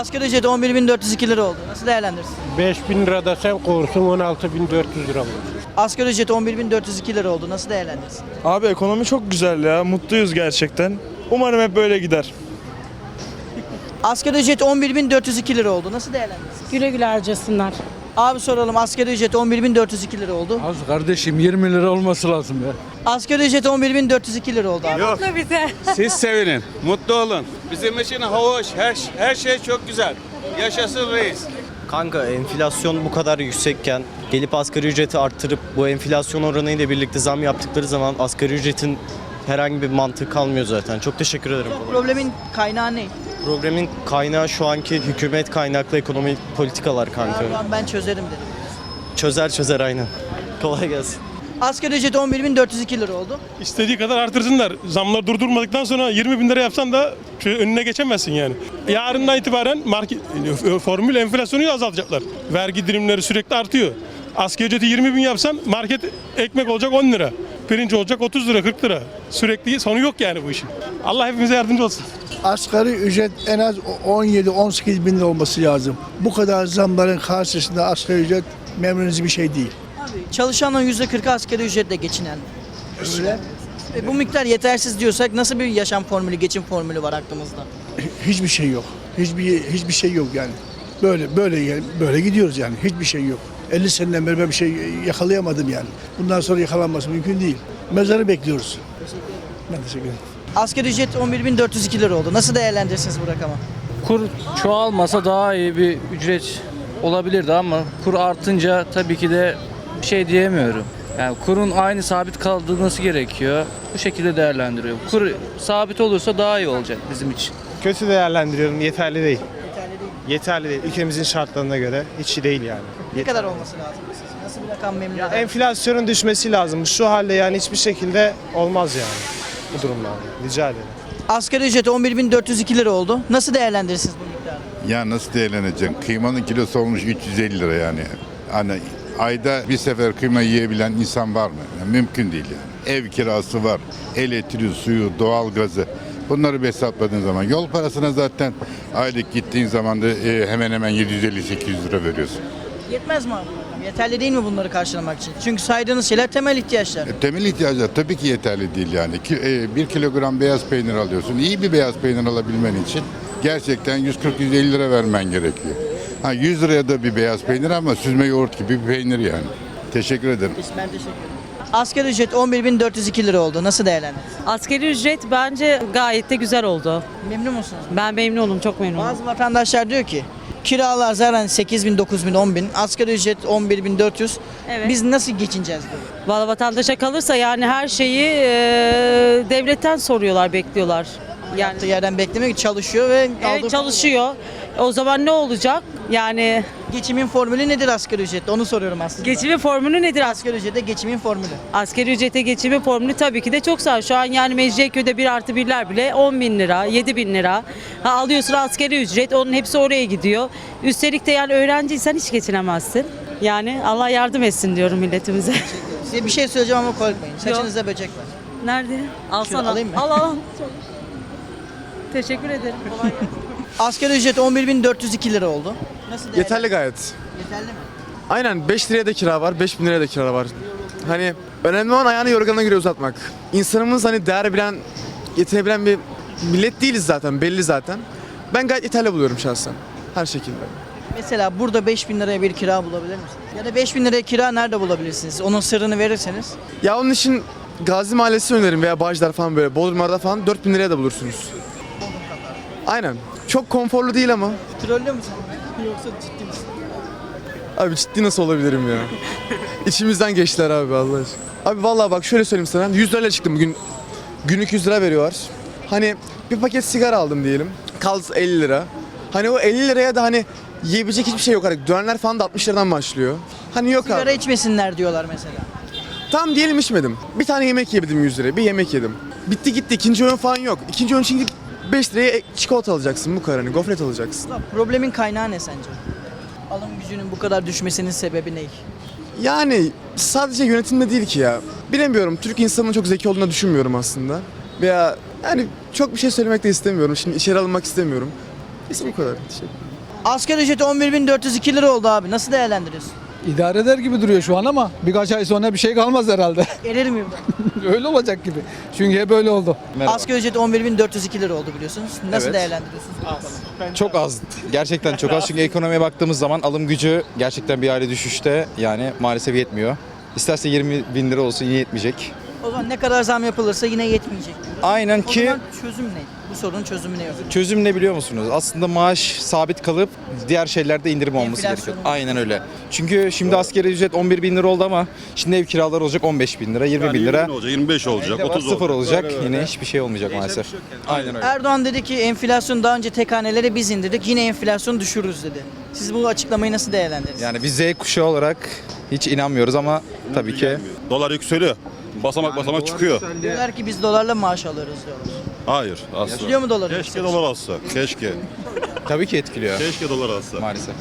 Asgari ücret 11.402 lira oldu. Nasıl değerlendirirsin? 5000 lirada sen korsun 16400 lira olur. Asgari ücret 11.402 lira oldu. Nasıl değerlendirirsin? Abi ekonomi çok güzel ya. Mutluyuz gerçekten. Umarım hep böyle gider. Asgari ücret 11.402 lira oldu. Nasıl değerlendirirsin? Güle güle harcasınlar. Abi soralım asgari ücret 11.402 lira oldu. Az kardeşim 20 lira olması lazım ya. Asgari ücret 11.402 lira oldu abi. Mutlu bize. Siz sevinin, mutlu olun. Bizim için hoş, her, her şey çok güzel. Yaşasın reis. Kanka enflasyon bu kadar yüksekken gelip asgari ücreti arttırıp bu enflasyon oranıyla birlikte zam yaptıkları zaman asgari ücretin herhangi bir mantığı kalmıyor zaten. Çok teşekkür ederim. Problemin kaynağı ne? Problemin kaynağı şu anki hükümet kaynaklı ekonomik politikalar kanka. Erdoğan ben çözerim dedi. Çözer çözer aynen. Kolay gelsin. Asgari ücret 11.402 lira oldu. İstediği kadar artırsınlar. Zamları durdurmadıktan sonra 20 bin lira yapsan da önüne geçemezsin yani. Yarından itibaren market, formül enflasyonu azaltacaklar. Vergi dilimleri sürekli artıyor. Asgari ücreti 20 bin yapsan market ekmek olacak 10 lira. Pirinç olacak 30 lira 40 lira. Sürekli sonu yok yani bu işin. Allah hepimize yardımcı olsun. Asgari ücret en az 17-18 bin lira olması lazım. Bu kadar zamların karşısında asgari ücret memnun edici bir şey değil. Abi çalışanların %40'ı asgari ücretle geçinen. Öyle. E, bu miktar yetersiz diyorsak nasıl bir yaşam formülü, geçim formülü var aklımızda? Hiçbir şey yok. Hiçbir hiçbir şey yok yani. Böyle böyle böyle gidiyoruz yani. Hiçbir şey yok. 50 seneden beri ben bir şey yakalayamadım yani. Bundan sonra yakalanması mümkün değil. Mezarı bekliyoruz. Ben teşekkür ederim. Asgari ücret 11.402 lira oldu. Nasıl değerlendirirsiniz bu rakamı? Kur çoğalmasa daha iyi bir ücret olabilirdi ama kur artınca tabii ki de bir şey diyemiyorum. Yani kurun aynı sabit kaldırması gerekiyor. Bu şekilde değerlendiriyor. Kur sabit olursa daha iyi olacak bizim için. Kötü değerlendiriyorum. Yeterli değil. Yeterli değil. Ülkemizin şartlarına göre hiç iyi değil yani. Ne kadar olması lazım sizce? Nasıl bir rakam memnun eder? enflasyonun düşmesi lazım. Şu halde yani hiçbir şekilde olmaz yani. Bu durumlarda. Rica ederim. Asgari ücret 11.402 lira oldu. Nasıl değerlendirirsiniz bu miktarı? Ya nasıl değerleneceksin? Kıymanın kilosu olmuş 350 lira yani. Hani ayda bir sefer kıyma yiyebilen insan var mı? Yani mümkün değil yani. Ev kirası var, elektriği, suyu, doğalgazı. Bunları bir hesapladığın zaman yol parasına zaten aylık gittiğin zaman da e, hemen hemen 750-800 lira veriyorsun. Yetmez mi abi? Yeterli değil mi bunları karşılamak için? Çünkü saydığınız şeyler temel ihtiyaçlar. E, temel ihtiyaclar tabii ki yeterli değil yani. Ki, e, bir kilogram beyaz peynir alıyorsun. İyi bir beyaz peynir alabilmen için gerçekten 140-150 lira vermen gerekiyor. Ha 100 liraya da bir beyaz peynir ama süzme yoğurt gibi bir peynir yani. Teşekkür ederim. Ben teşekkür ederim. Asgari ücret 11.402 lira oldu. Nasıl değerlendirirsiniz? Asgari ücret bence gayet de güzel oldu. Memnun musunuz? Ben memnunum, çok memnunum. Bazı vatandaşlar diyor ki kiralar zaten 8 bin, 9 bin, 10 bin. Asgari ücret 11 bin 400. Evet. Biz nasıl geçineceğiz diyor. Valla vatandaşa kalırsa yani her şeyi e, devletten soruyorlar, bekliyorlar. Yani Yaptığı yerden beklemiyor ki çalışıyor ve evet çalışıyor. O zaman ne olacak? Yani Geçimin formülü nedir asgari ücrette? Onu soruyorum aslında. geçimi formülü nedir? As- asgari ücrette geçimin formülü. Asgari ücrete geçimi formülü tabii ki de çok sağ. Şu an yani Mecidiyeköy'de bir artı birler bile 10 bin lira, 7 bin lira. Ha, alıyorsun asgari ücret, onun hepsi oraya gidiyor. Üstelik de yani öğrenciysen hiç geçinemezsin. Yani Allah yardım etsin diyorum milletimize. Size bir şey söyleyeceğim ama korkmayın. Saçınızda böcek var. Nerede? Alsana. alayım mı? Al al. Teşekkür ederim. Kolay gelsin. Asgari ücret 11.402 lira oldu. Nasıl değerli? Yeterli gayet. Yeterli mi? Aynen 5 liraya da kira var, 5 bin liraya da kira var. Hani önemli olan ayağını yorganına göre uzatmak. İnsanımız hani değer bilen, yetenebilen bir millet değiliz zaten, belli zaten. Ben gayet yeterli buluyorum şahsen. Her şekilde. Mesela burada 5000 liraya bir kira bulabilir misiniz? Ya da 5000 liraya kira nerede bulabilirsiniz? Onun sırrını verirseniz. Ya onun için Gazi Mahallesi öneririm veya Bağcılar falan böyle. Bodrumlarda falan 4 bin liraya da bulursunuz. Aynen. Çok konforlu değil ama. Trollü müsün? Yoksa ciddi misin? Abi ciddi nasıl olabilirim ya? İçimizden geçtiler abi Allah aşkına. Abi vallahi bak şöyle söyleyeyim sana. 100 lirayla çıktım bugün. Günlük 100 lira veriyorlar. Hani bir paket sigara aldım diyelim. Kaldı 50 lira. Hani o 50 liraya da hani yiyebilecek hiçbir şey yok artık. Dönerler falan da 60 liradan başlıyor. Hani yok Sigara abi. içmesinler diyorlar mesela. Tam diyelim içmedim. Bir tane yemek yedim 100 liraya. Bir yemek yedim. Bitti gitti. İkinci öğün falan yok. İkinci öğün için gidip 5 liraya çikolata alacaksın bu kadar hani gofret alacaksın. Problemin kaynağı ne sence? Alım gücünün bu kadar düşmesinin sebebi ne? Yani sadece yönetimde değil ki ya. Bilemiyorum. Türk insanının çok zeki olduğunu düşünmüyorum aslında. Veya yani çok bir şey söylemek de istemiyorum. Şimdi içeri alınmak istemiyorum. Neyse bu kadar. Teşekkür Asgari ücret 11.402 lira oldu abi. Nasıl değerlendiriyorsun? İdare eder gibi duruyor şu an ama birkaç ay sonra bir şey kalmaz herhalde. Erir mi? Öyle olacak gibi. Çünkü hep öyle oldu. Asgari ücret 11.402 lira oldu biliyorsunuz. Nasıl Evet. değerlendiriyorsunuz? Çok az. Gerçekten çok az. Çünkü ekonomiye baktığımız zaman alım gücü gerçekten bir aile düşüşte. Yani maalesef yetmiyor. İsterse 20 bin lira olsun yine yetmeyecek. O zaman ne kadar zam yapılırsa yine yetmeyecek diyoruz. Aynen O ki zaman çözüm ne? Bu sorunun çözümü ne? çözüm ne biliyor musunuz? Aslında maaş sabit kalıp diğer şeylerde indirim olması Enflasyon gerekiyor. olması. Aynen öyle. Çünkü şimdi askeri ücret 11 bin lira oldu ama şimdi ev kiraları olacak 15 bin lira, 20 bin lira. olacak, 25 olacak, Sıfır olacak. Yine hiçbir şey olmayacak maalesef. Aynen öyle. Erdoğan dedi ki enflasyon daha önce tek hanelere biz indirdik. Yine enflasyonu düşürürüz dedi. Siz bu açıklamayı nasıl değerlendirirsiniz? Yani biz Z kuşağı olarak hiç inanmıyoruz ama tabii ki Dolar yükseliyor. Basamak basamak çıkıyor. Diyorlar ki biz dolarla maaş alıyoruz diyorlar. Hayır asla. Biliyor mu doları? Keşke dolar alsa. Keşke. tabii ki etkiliyor Keşke dolar alsa. maalesef.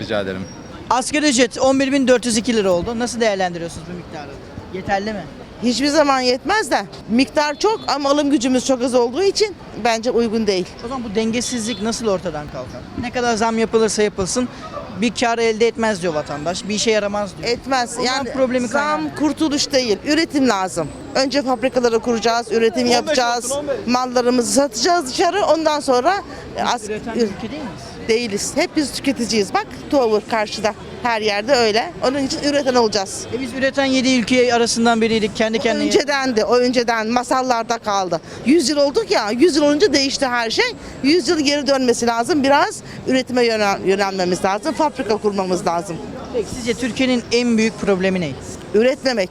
Rica ederim. Asgari ücret 11.402 lira oldu. Nasıl değerlendiriyorsunuz bu miktarı? Yeterli mi? Hiçbir zaman yetmez de miktar çok ama alım gücümüz çok az olduğu için bence uygun değil. O zaman bu dengesizlik nasıl ortadan kalkar? Ne kadar zam yapılırsa yapılsın bir kar elde etmez diyor vatandaş. Bir işe yaramaz diyor. Etmez. O zaman Yani problemi zam kaynağı. kurtuluş değil. Üretim lazım. Önce fabrikaları kuracağız, üretim yapacağız. Mallarımızı satacağız dışarı. Ondan sonra as- Üreten ülke değil miyiz? değiliz. Hep biz tüketiciyiz. Bak Tower karşıda. Her yerde öyle. Onun için üreten olacağız. E biz üreten 7 ülke arasından biriydik. Kendi kendine. Önceden de, o önceden masallarda kaldı. 100 yıl olduk ya, 100 yıl olunca değişti her şey. 100 yıl geri dönmesi lazım. Biraz üretime yönel- yönelmemiz lazım. Fabrika kurmamız lazım. Peki sizce Türkiye'nin en büyük problemi ne? Üretmemek,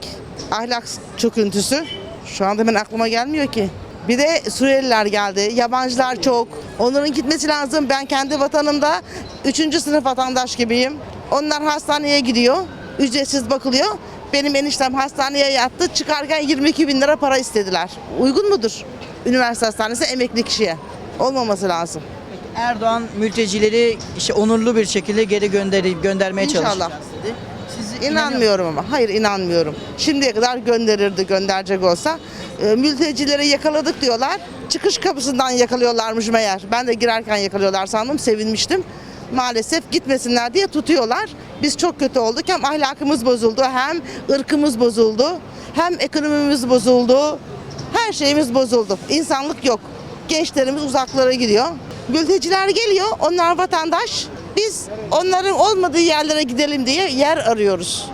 ahlak çöküntüsü. Şu anda benim aklıma gelmiyor ki. Bir de Suriyeliler geldi, yabancılar çok. Onların gitmesi lazım. Ben kendi vatanımda 3. sınıf vatandaş gibiyim. Onlar hastaneye gidiyor, ücretsiz bakılıyor. Benim eniştem hastaneye yattı, çıkarken 22 bin lira para istediler. Uygun mudur? Üniversite hastanesi emekli kişiye. Olmaması lazım. Erdoğan mültecileri işte onurlu bir şekilde geri gönderip göndermeye İnşallah. çalışacağız dedi. Siz İnanmıyorum ama. Hayır inanmıyorum. Şimdiye kadar gönderirdi gönderecek olsa. E, mültecileri yakaladık diyorlar. Çıkış kapısından yakalıyorlarmış meğer. Ben de girerken yakalıyorlar sandım. Sevinmiştim. Maalesef gitmesinler diye tutuyorlar. Biz çok kötü olduk. Hem ahlakımız bozuldu, hem ırkımız bozuldu, hem ekonomimiz bozuldu. Her şeyimiz bozuldu. İnsanlık yok. Gençlerimiz uzaklara gidiyor. Mülteciler geliyor. Onlar vatandaş. Biz onların olmadığı yerlere gidelim diye yer arıyoruz.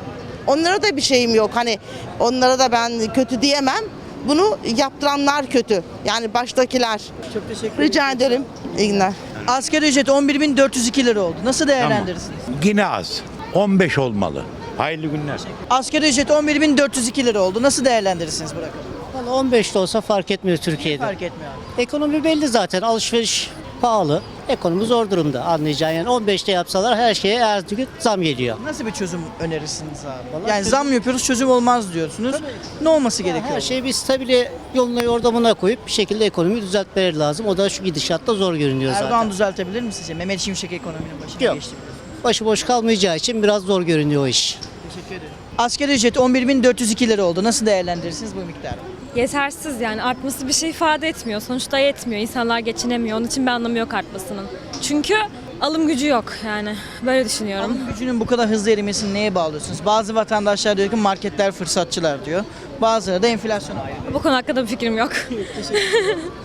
Onlara da bir şeyim yok. Hani onlara da ben kötü diyemem. Bunu yaptıranlar kötü. Yani baştakiler. Çok teşekkür ederim. Rica ederim. İyi günler. Asgari ücret 11.402 lira oldu. Nasıl değerlendirirsiniz? Yine az. 15 olmalı. Hayırlı günler. Asgari ücret 11.402 lira oldu. Nasıl değerlendirirsiniz bu rakamı? Valla 15 de olsa fark etmiyor Türkiye'de. Fark etmiyor abi. Ekonomi belli zaten. Alışveriş pahalı. Ekonomi zor durumda anlayacağın. Yani 15'te yapsalar her şeye her gün zam geliyor. Nasıl bir çözüm önerirsiniz abi? Yani zam yapıyoruz çözüm olmaz diyorsunuz. Ne olması gerekiyor? Her şeyi bir stabile yoluna yordamına koyup bir şekilde ekonomiyi düzeltmeleri lazım. O da şu gidişatta zor görünüyor Erdoğan zaten. düzeltebilir mi sizce? Mehmet Şimşek ekonominin başına Yok. geçti. Başıboş kalmayacağı için biraz zor görünüyor o iş. Teşekkür ederim. Asgari ücret 11.402 lira oldu. Nasıl değerlendirirsiniz bu miktarı? Yetersiz yani artması bir şey ifade etmiyor. Sonuçta yetmiyor. İnsanlar geçinemiyor. Onun için bir anlamı yok artmasının. Çünkü alım gücü yok yani. Böyle düşünüyorum. Alım gücünün bu kadar hızlı erimesini neye bağlıyorsunuz? Bazı vatandaşlar diyor ki marketler fırsatçılar diyor. Bazıları da enflasyon. Bu konu hakkında bir fikrim yok.